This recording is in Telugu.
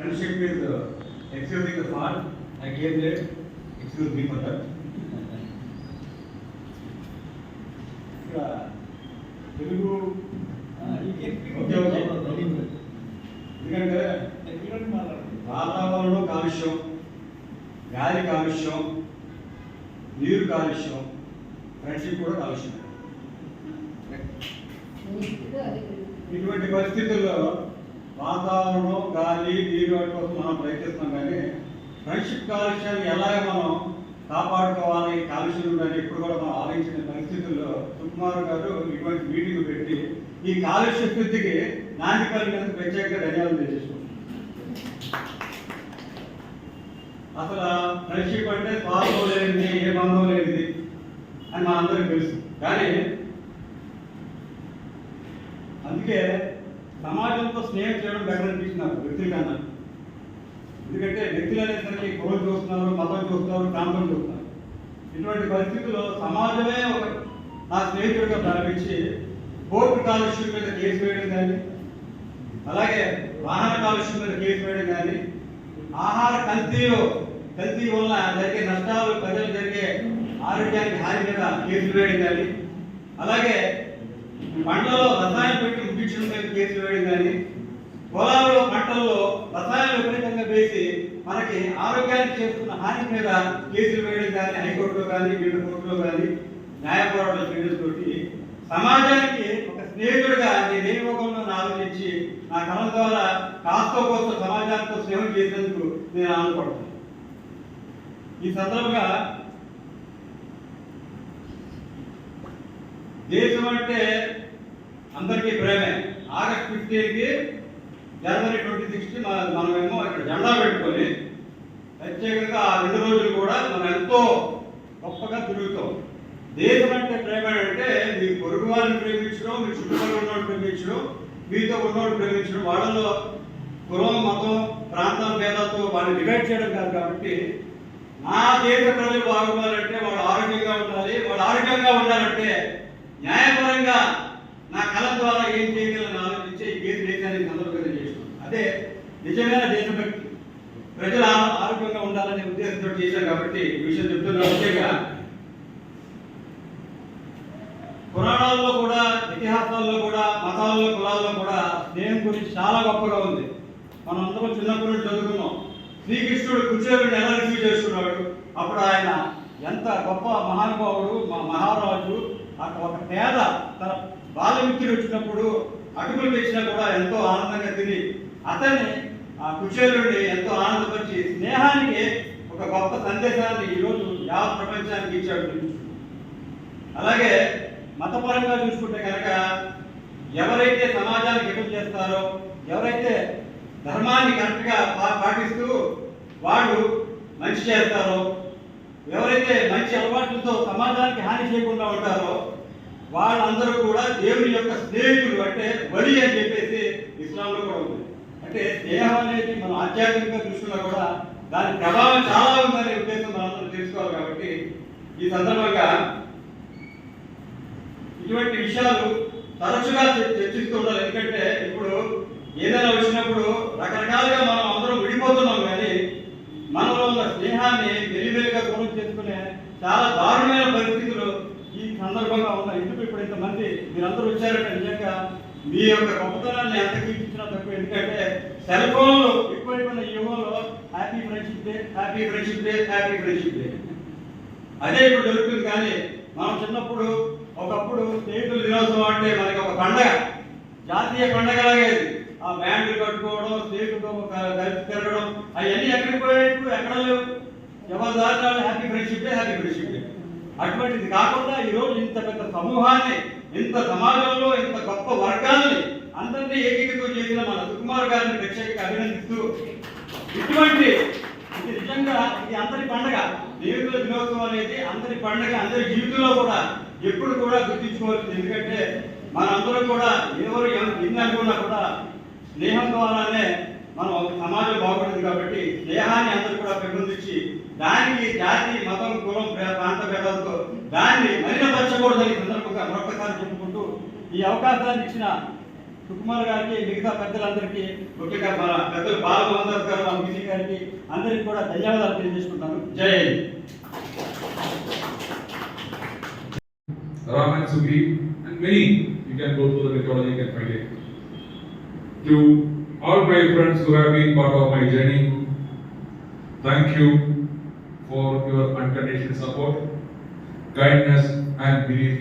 Friendship is uh, excusing the fault. I gave that. Excuse me for that. ఇక్కడ తెలుగు ఎందుకంటే వాతావరణం కాలుష్యం గాలి కాలుష్యం నీరు కాలుష్యం ఫ్రెండ్షిప్ కూడా కాలుష్యం ఇటువంటి పరిస్థితుల్లో వాతావరణం గాలి నీరు వాటి కోసం మనం ప్రయత్నిస్తున్నాం కానీ ఫ్రెండ్షిప్ కాలుష్యాన్ని ఎలాగ మనం కాపాడుకోవాలి కాలుష్యం ఉండాలి ఎప్పుడు కూడా మనం ఆలోచించిన పరిస్థితుల్లో సుకుమార్ గారు ఇటువంటి మీటింగ్ పెట్టి ఈ కాలుష్య స్థితికి నాంది కలిగినందుకు ప్రత్యేకంగా ధన్యవాదాలు తెలియజేసుకుంటున్నాం. అసలు ఫ్రెండ్షిప్ అంటే స్వార్థం లేనిది ఏ బంధం లేనిది అని మనందరికీ తెలుసు. కానీ అందుకే సమాజంతో స్నేహం చేయడం బెటర్ అనిపించింది నాకు వ్యక్తుల కన్నా ఎందుకంటే వ్యక్తులు అనేసరికి కులం చూస్తున్నారు మతం చూస్తున్నారు ప్రాంతం చూస్తున్నారు. ఇటువంటి పరిస్థితుల్లో సమాజమే ఒక నా స్నేహితుడిగా ప్రారంభించి కోర్టు కాలుష్యం మీద కేసు వేయడం కానీ అలాగే వాహన కాలుష్యం మీద కేసు వేయడం కానీ ఆహార కల్తీలు కల్తీ వల్ల జరిగే నష్టాలు ప్రజలు జరిగే ఆరోగ్యానికి హాని మీద కేసులు వేయడం కానీ అలాగే పండ్లలో రసాయన పెట్టి ముగించడం మీద కేసులు వేయడం కానీ పొలాల్లో పంటల్లో రసాయనాలు విపరీతంగా వేసి మనకి ఆరోగ్యానికి చేస్తున్న హాని మీద కేసులు వేయడం కానీ హైకోర్టులో కానీ వీళ్ళ కోర్టులో కానీ న్యాయ పోరాటం చేయడం తోటి సమాజానికి ఒక స్నేహితుడిగా నేను ఏ యుగంలో ఆలోచించి నా కళ ద్వారా కాస్త కోస్తో సమాజానికి స్నేహం చేసేందుకు నేను ఆనందపడుతున్నాను ఈ సందర్భంగా దేశం అంటే అందరికీ ప్రేమే. ఆగస్ట్ ఫిఫ్టీన్కి జనవరి ట్వంటీ సిక్స్త్ మనమేమో ఇక్కడ జెండా పెట్టుకొని ప్రత్యేకంగా ఆ రెండు రోజులు కూడా మనం ఎంతో గొప్పగా తిరుగుతాం. దేశం అంటే ప్రేమ అంటే మీ పొరుగు వారిని ప్రేమించడం మీ చుట్టుపక్కల ఉన్నవాడు ప్రేమించడం మీతో ఉన్నవాడు ప్రేమించడం వాళ్ళలో కులం మతం ప్రాంతం భేదాలతో వాళ్ళని డివైడ్ చేయడం కాదు కాబట్టి నా దేశ ప్రజలు బాగుండాలంటే వాళ్ళు ఆరోగ్యంగా ఉండాలి వాళ్ళు ఆరోగ్యంగా ఉండాలంటే న్యాయపరంగా నా కళ ద్వారా ఏం చేయగలని ఆలోచించే ఏది కేసు దేశానికి సందర్భంగా చేసినాం. అదే నిజమైన దేశభక్తి ప్రజలు ఆరోగ్యంగా ఉండాలనే ఉద్దేశంతో చేశాం కాబట్టి ఈ విషయం చెప్తున్నా ముఖ్యంగా పురాణాల్లో కూడా ఇతిహాసాల్లో కూడా మతాల్లో కులాల్లో కూడా స్నేహం గురించి చాలా గొప్పగా ఉంది. మనం అందరం చిన్నప్పటి నుంచి చదువుకున్నాం. శ్రీకృష్ణుడు కుచేరుని ఎలా రిసీవ్ చేసుకున్నాడు? అప్పుడు ఆయన ఎంత గొప్ప మహానుభావుడు మా ఒక పేద తన బాలమిత్రుడు వచ్చినప్పుడు అటుకులు తెచ్చినా కూడా ఎంతో ఆనందంగా తిని అతన్ని ఆ కుచేరుడిని ఎంతో ఆనందపరిచి స్నేహానికి ఒక గొప్ప సందేశాన్ని ఈరోజు యావత్ ప్రపంచానికి ఇచ్చాడు. అలాగే మతపరంగా చూసుకుంటే కనుక ఎవరైతే సమాజానికి హితం చేస్తారో ఎవరైతే ధర్మాన్ని కరెక్ట్గా పాటిస్తూ వాళ్ళు మంచి చేస్తారో ఎవరైతే మంచి అలవాట్లతో సమాజానికి హాని చేయకుండా ఉంటారో వాళ్ళందరూ కూడా దేవుని యొక్క స్నేహితుడు అంటే బలి అని చెప్పేసి ఇస్లాంలో కూడా ఉంది. అంటే స్నేహం అనేది మనం ఆధ్యాత్మికంగా దృష్టిలో కూడా దాని ప్రభావం చాలా ఉందనే ఉద్దేశం మనందరం తెలుసుకోవాలి కాబట్టి ఈ సందర్భంగా ఇటువంటి విషయాలు తరచుగా చర్చిస్తూ ఉండాలి ఎందుకంటే ఇప్పుడు ఏదైనా వచ్చినప్పుడు రకరకాలుగా మనం అందరం విడిపోతున్నాం కానీ మనలో ఉన్న స్నేహాన్ని వెలివెలిగా దూరం చేసుకునే చాలా దారుణమైన పరిస్థితులు ఈ సందర్భంగా ఉన్న ఎందుకు ఇప్పుడు ఇంతమంది మీరందరూ వచ్చారంటే నిజంగా మీ యొక్క గొప్పతనాన్ని ఎంత తప్పు. తక్కువ ఎందుకంటే సెల్ ఫోన్లు ఎక్కువైపోయిన ఈ యుగంలో happy friendship day happy friendship day happy friendship day. అదే ఇప్పుడు జరుగుతుంది కానీ మనం చిన్నప్పుడు ఒకప్పుడు స్నేహితుల దినోత్సవం అంటే మనకి ఒక పండగ జాతీయ పండగలాగే అది. ఆ బ్యాండ్లు కట్టుకోవడం స్నేహితులతో కలిసి తిరగడం అవన్నీ ఎక్కడికి పోయాయి ఎక్కడ లేవు? ఎవరి దారి happy friendship day happy friendship day. అటువంటిది కాకుండా ఈరోజు ఇంత పెద్ద సమూహాన్ని ఇంత సమాజంలో ఇంత గొప్ప వర్గాన్ని అందరినీ ఏకీకృతం చేసిన మన సుకుమార్ గారిని ప్రత్యేకంగా అభినందిస్తూ ఇటువంటి ఇది నిజంగా ఇది అందరి పండగ. దేవుల దినోత్సవం అనేది అందరి పండగ అందరి జీవితంలో కూడా ఎప్పుడు కూడా గుర్తించుకోవచ్చు ఎందుకంటే మనందరం కూడా ఎవరు ఎన్ని అనుకున్నా కూడా స్నేహం ద్వారానే మనం ఒక సమాజం బాగుంటుంది కాబట్టి స్నేహాన్ని అందరూ కూడా పెంపొందించి దానికి జాతి మతం కులం ప్రాంత భేదాలతో దాన్ని మలినపరచకూడదని సందర్భంగా మరొకసారి చెప్పుకుంటూ ఈ అవకాశాన్ని ఇచ్చిన సుకుమార్ గారికి మిగతా పెద్దలందరికీ ముఖ్యంగా మన పెద్దలు బాలమోహన్ గారు మన మిసి గారికి అందరికీ కూడా ధన్యవాదాలు తెలియజేసుకుంటాను జై Hind Ram and Sugri, and many. You can go through the mythology, you can find it. To all my friends who have been part of my journey, thank you for your unconditional support, kindness, and belief